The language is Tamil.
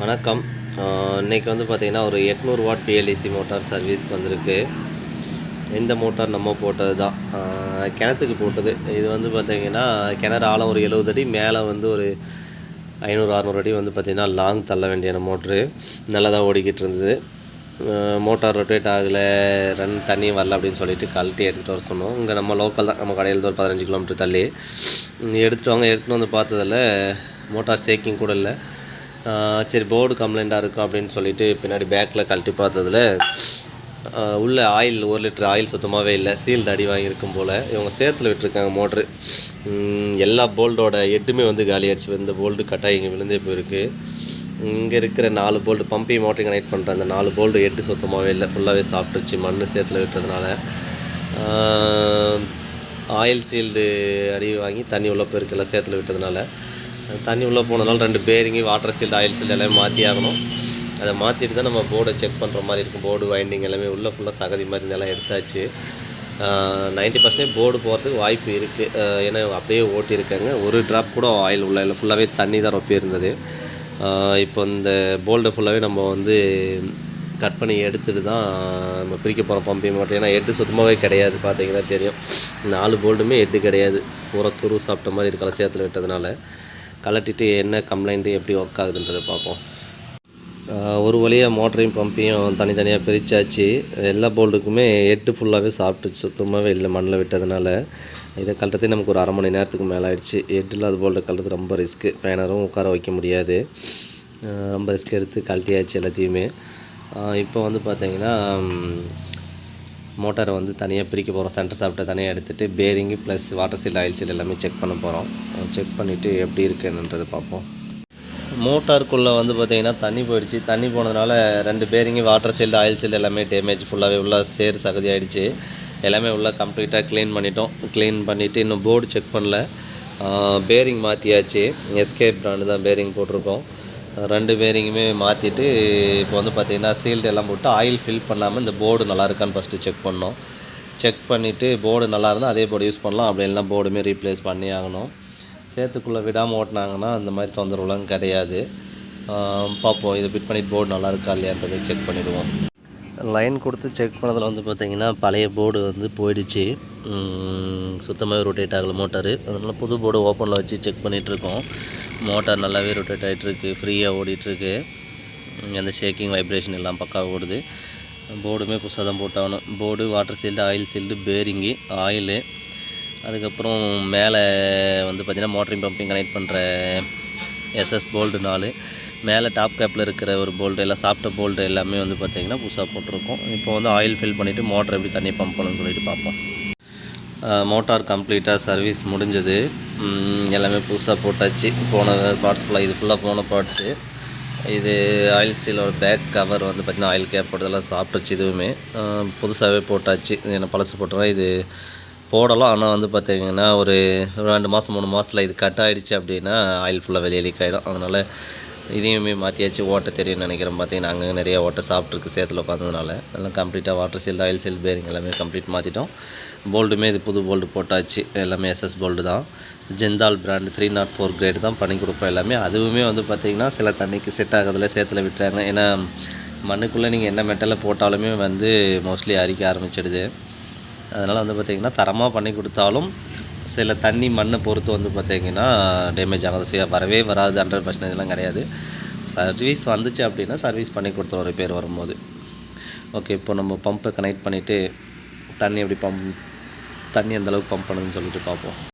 வணக்கம். இன்றைக்கி வந்து பார்த்திங்கன்னா ஒரு எட்நூறு வாட் பிஎல்இசி மோட்டார் சர்வீஸ்க்கு வந்திருக்கு. இந்த மோட்டார் நம்ம போட்டது தான் கிணத்துக்கு போட்டது. இது வந்து பார்த்திங்கன்னா கிணறு ஆழம் ஒரு எழுபது அடி மேலே வந்து ஒரு ஐநூறு அறநூறு அடி வந்து பார்த்திங்கன்னா லாங் தள்ள வேண்டிய மோட்ரு நல்லா தான் ஓடிக்கிட்டு இருந்தது. மோட்டார் ரொட்டேட் ஆகலை ரன் தண்ணி வரல அப்படின்னு சொல்லிட்டு கழட்டி எடுத்துகிட்டு வர சொன்னோம். இங்கே நம்ம லோக்கல் தான். நம்ம கடையில் ஒரு பதினஞ்சு கிலோமீட்டர் தள்ளி. எடுத்துகிட்டு வாங்க. எடுத்துகிட்டு வந்து பார்த்ததில் மோட்டார் சேக்கிங் கூட இல்லை. சரி போர்டு கம்ப்ளைண்ட்டாக இருக்கும் அப்படின்னு சொல்லிட்டு பின்னாடி பேக்கில் கழட்டி பார்த்ததுல உள்ள ஆயில் ஒரு லிட்டர் ஆயில் சுத்தமாகவே இல்லை. சீல்டு அடி வாங்கியிருக்கும் போல். இவங்க சேத்துல விட்டுருக்காங்க மோட்ரு எல்லா போல்டோட எட்டுமே வந்து காலியாச்சு. இந்த போல்டு கட்டாகி இங்கே விழுந்தே போயிருக்கு. இங்கே இருக்கிற நாலு போல்டு பம்பி மோட்டரை கனெக்ட் பண்ணுற அந்த நாலு போல்டு எட்டு சுத்தமாகவே இல்லை. ஃபுல்லாகவே சாப்பிட்ருச்சு மண் சேத்துல விட்டதுனால. ஆயில் சீல்டு அடி வாங்கி தண்ணி உள்ளே போயிருக்குல்ல சேத்துல விட்டதுனால. தண்ணி உள்ளே போனதுனால ரெண்டு bearing water sealed oil sealed எல்லாமே மாற்றி ஆகணும். அதை மாற்றிட்டு தான் நம்ம போர்டை செக் பண்ணுற மாதிரி இருக்கும். போர்டு வைண்டிங் எல்லாமே உள்ளே ஃபுல்லாக சகதி மாதிரி இருந்தெல்லாம் எடுத்தாச்சு. நைன்ட்டி பர்சன்டேஜ் போர்டு போகிறதுக்கு வாய்ப்பு இருக்குது ஏன்னா அப்படியே ஓட்டியிருக்காங்க. ஒரு ட்ராப் கூட ஆயில் உள்ள இல்லை ஃபுல்லாகவே தண்ணி தான் ரொப்பி இருந்தது. இப்போ இந்த போல்டை ஃபுல்லாகவே நம்ம வந்து கட் பண்ணி எடுத்துட்டு தான் நம்ம பிரிக்க போகிறோம் பம்பிங் மட்டும் ஏன்னா எட்டு சுத்தமாகவே கிடையாது. பார்த்தீங்கன்னா தெரியும். நாலு போல்டுமே எட்டு கிடையாது. பூரா துரு சாப்பிட்ட மாதிரி இருக்கலாம் சேத்துல விட்டதுனால. கலட்டிட்டு என்ன கம்ப்ளைண்ட்டு எப்படி ஒர்க் ஆகுதுன்றதை பார்ப்போம். ஒரு வழியாக மோட்டரையும் பம்பையும் தனித்தனியாக பிரித்தாச்சு எல்லா போல்டுக்குமே எட்டு ஃபுல்லாகவே சாப்பிட்டுச்சு சுத்தமாகவே இல்லை மண்ணில் விட்டதுனால. இதை கழட்டத்தே நமக்கு ஒரு அரை மணி நேரத்துக்கு மேலே ஆயிடுச்சு. எட்டு இல்லாத போல்ட்டை கழட்டது ரொம்ப ரிஸ்க்கு பேனரும் உட்கார வைக்க முடியாது. ரொம்ப ரிஸ்க் எடுத்து கழட்டியாச்சு எல்லாத்தையுமே. இப்போ வந்து பார்த்தீங்கன்னா மோட்டாரை வந்து தனியாக பிரிக்க போகிறோம் சென்டர் சாப்பிட்ட தனியாக எடுத்துகிட்டு bearing plus water seal oil seal எல்லாமே செக் பண்ண போகிறோம் செக் பண்ணிவிட்டு எப்படி இருக்குன்றது பார்ப்போம். மோட்டாருக்குள்ளே வந்து பார்த்தீங்கன்னா தண்ணி போயிடுச்சு. தண்ணி போனதுனால ரெண்டு bearing water sealed oil sealed எல்லாமே டேமேஜ் ஃபுல்லாகவே உள்ள சேர் சகதி ஆகிடுச்சு எல்லாமே உள்ள கம்ப்ளீட்டாக க்ளீன் பண்ணிட்டோம். க்ளீன் பண்ணிவிட்டு இன்னும் போர்டு செக் பண்ணல. பேரிங் மாற்றியாச்சு எஸ்கே பிராண்டு தான் பேரிங் போட்டிருக்கோம். ரெண்டு பேரிங்குமே மாற்றிட்டு இப்போ வந்து பார்த்திங்கன்னா சீல்டு எல்லாம் போட்டு ஆயில் ஃபில் பண்ணாமல் இந்த போர்டு நல்லா இருக்கான்னு ஃபஸ்ட்டு செக் பண்ணோம். செக் பண்ணிவிட்டு போர்டு நல்லா இருந்தால் அதே போர்டு யூஸ் பண்ணலாம். அப்படி இல்லைனா போர்டுமே ரீப்ளேஸ் பண்ணி ஆகணும். சேத்துக்குள்ளே விடாமல் ஓட்டினாங்கன்னா அந்த மாதிரி தொந்தரவுலாம் கிடையாது. பார்ப்போம். இதை ஃபிட் பண்ணிவிட்டு போர்டு நல்லா இருக்கா இல்லையான்றதை செக் பண்ணிவிடுவோம் லைன் கொடுத்து செக் பண்ணதில் வந்து பார்த்திங்கன்னா பழைய போர்டு வந்து போயிடுச்சு. சுத்தமாக ரொட்டேட் ஆகலை மோட்டார் அதனால் புது போர்டு ஓப்பனில் வச்சு செக் பண்ணிகிட்ருக்கோம் மோட்டார் நல்லாவே ரொட்டேட் ஆகிட்டுருக்கு ஃப்ரீயாக ஓடிட்டுருக்கு. அந்த ஷேக்கிங் வைப்ரேஷன் எல்லாம் பக்காவாக ஓடுது. போர்டுமே புதுசாக தான் போட்டாகணும். Board water sealed oil sealed bearing oil அதுக்கப்புறம் மேலே வந்து பார்த்திங்கன்னா மோட்டரிங் பம்பிங் கனெக்ட் பண்ணுற எஸ்எஸ் போல்டு நாலு. மேலே டாப் கேப்பில் இருக்கிற ஒரு போல்டு எல்லாம் சாப்பிட்ட போல்டு எல்லாமே வந்து பார்த்திங்கன்னா புதுசாக போட்டிருக்கோம். இப்போ வந்து ஆயில் ஃபில் பண்ணிவிட்டு மோட்டர் எப்படி தண்ணி பம்ப் பண்ணணும்னு சொல்லிட்டு பார்ப்போம். மோட்டார் கம்ப்ளீட்டாக சர்வீஸ் முடிஞ்சது. எல்லாமே புதுசாக போட்டாச்சு. போன பார்ட்ஸ் ஃபுல்லாக இது ஃபுல்லாக போன பார்ட்ஸு இது ஆயில் சீலோட பேக் கவர் வந்து பார்த்திங்கன்னா ஆயில் கேப் போட்டதெல்லாம் சாப்பிட்டுச்சு இதுவுமே புதுசாகவே போட்டாச்சு. என்ன பழசு போட்டுறேன் இது போடலாம். ஆனால் வந்து பார்த்திங்கன்னா ஒரு ரெண்டு மாதம் மூணு மாதத்தில் இது கட் ஆகிடுச்சு அப்படின்னா ஆயில் ஃபுல்லாக வெளியே லீக் ஆகிடும் அதனால் இதையுமே மாற்றியாச்சு ஓட்ட தெரியும்னு நினைக்கிறேன். பார்த்தீங்கன்னா அங்கே நிறைய ஓட்டை சாப்பிட்ருக்கு சேத்தில் உட்காந்ததுனால எல்லாம் கம்ப்ளீட்டாக water seal oil seal bearing எல்லாமே கம்ப்ளீட் மாற்றிட்டோம் போல்டுமே இது புது போல்டு போட்டாச்சு. எல்லாமே எஸ்எஸ் போல்டு தான். Jindal brand three nought four grade தான் பண்ணி கொடுப்போம் எல்லாமே. அதுவுமே வந்து பார்த்திங்கன்னா சில தண்ணிக்கு செட் ஆகிறதுல சேத்தில் விட்டுறாங்க. ஏன்னா மண்ணுக்குள்ளே நீங்கள் என்ன மெட்டலை போட்டாலுமே வந்து மோஸ்ட்லி அரிக்க ஆரம்பிச்சிடுது. அதனால் வந்து பார்த்திங்கன்னா தரமாக பண்ணி கொடுத்தாலும் சில தண்ணி மண்ணை பொறுத்து வந்து பார்த்திங்கன்னா டேமேஜ் ஆகாது. சரியாக வரவே வராது ஹண்ட்ரட் பர்சன்டேஜ்லாம் கிடையாது. சர்வீஸ் வந்துச்சு அப்படின்னா சர்வீஸ் பண்ணி கொடுத்துரும் ரிப்பேர் வரும்போது. ஓகே இப்போ நம்ம பம்பை கனெக்ட் பண்ணிவிட்டு தண்ணி எப்படி பம்ப் தண்ணி எந்த அளவுக்கு பம்ப் பண்ணுதுன்னு சொல்லிட்டு பார்ப்போம்.